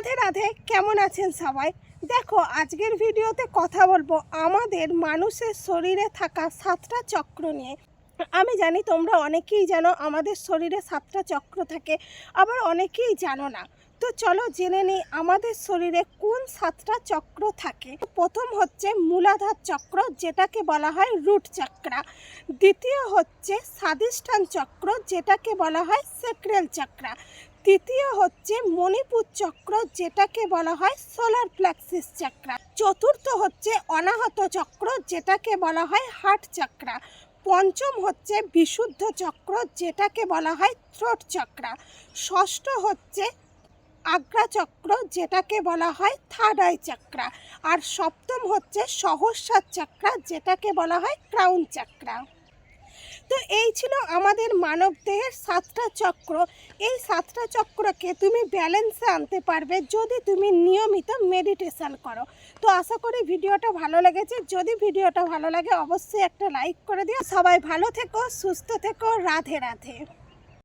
রাধে রাধে, কেমন আছেন সবাই? দেখো, আজকের ভিডিওতে কথা বলব আমাদের মানুষের শরীরে থাকা সাতটা চক্র নিয়ে। আমি জানি তোমরা অনেকেই জানো আমাদের শরীরে সাতটা চক্র থাকে, আবার অনেকেই জানো না। তো চলো জেনে নিই আমাদের শরীরে কোন সাতটা চক্র থাকে। প্রথম হচ্ছে মূলাধার চক্র, যেটাকে বলা হয় রুট চক্রা। দ্বিতীয় হচ্ছে স্বাদিষ্ঠান চক্র, যেটাকে বলা হয় সেক্রেল চক্রা। তৃতীয় হচ্ছে মণিপুর চক্র, যেটাকে বলা হয় সোলার প্লেক্সিস চক্রা। চতুর্থ হচ্ছে অনাহত চক্র, যেটাকে বলা হয় হার্ট চক্রা। পঞ্চম হচ্ছে বিশুদ্ধ চক্র, যেটাকে বলা হয় থ্রোট চক্রা। ষষ্ঠ হচ্ছে আগ্রা চক্র যেটাকে বলা হয় থার্ড আই চক্রা। আর সপ্তম হচ্ছে সহস্রার চক্রা, যেটাকে বলা হয় ক্রাউন চক্রা। তো এই ছিল আমাদের মানব দেহের সাতটা চক্র। এই সাতটা চক্রকে তুমি ব্যালেন্সে আনতে পারবে যদি তুমি নিয়মিত মেডিটেশন করো। তো আশা করি ভিডিওটা ভালো লেগেছে। যদি ভিডিওটা ভালো লাগে, অবশ্যই একটা লাইক করে দিও। সবাই ভালো থেকো, সুস্থ থেকো। রাধে রাধে।